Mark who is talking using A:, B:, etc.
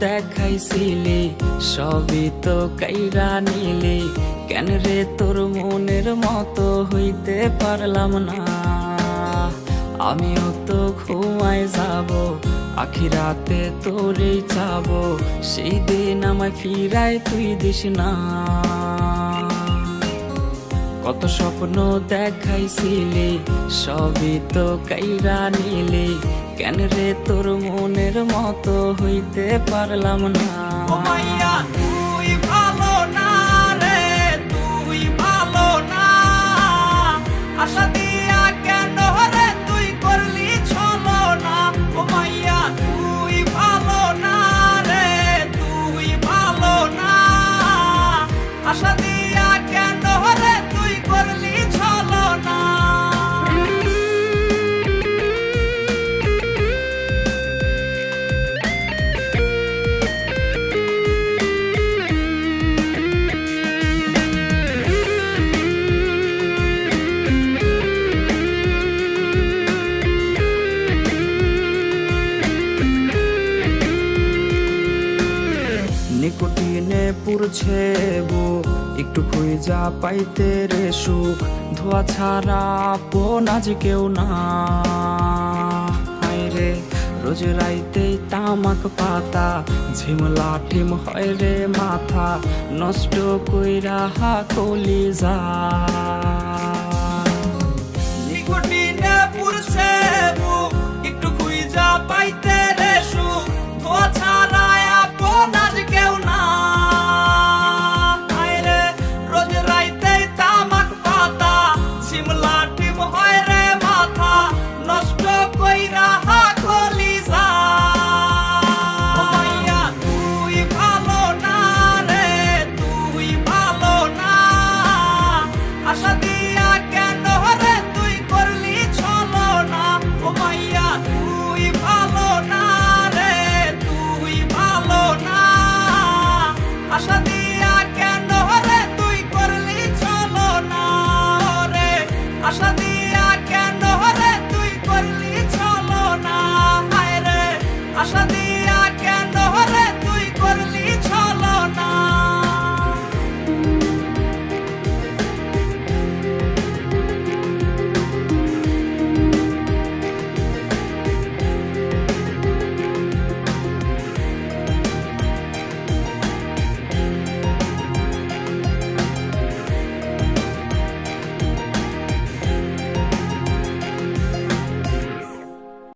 A: দেখাইছিলি, সবই তো কাইরা নিলি। কেন রে তোর মনের মতো হইতে পারলাম না? আমিও তো ঘুমাই যাব আখিরাতে তোরেই চাবো। সেই দিন আমায় ফিরাই তুই দিস না। কত স্বপ্ন দেখাইছিলে, সবই তো কাইরা নিলে। কেন রে তোর মনের মতো হইতে পারলাম না? নিকটিনে পুরছে বো একটু খুঁজা পাইতে রে সুখ, ধোয়া ছাড়া আপন আজ কেউ না। রে, রোজ রাইতে তামাক পাতা, ঝিমলা ঠিম হয় রে মাথা, নষ্ট কইরা কলি যা নিকোটিন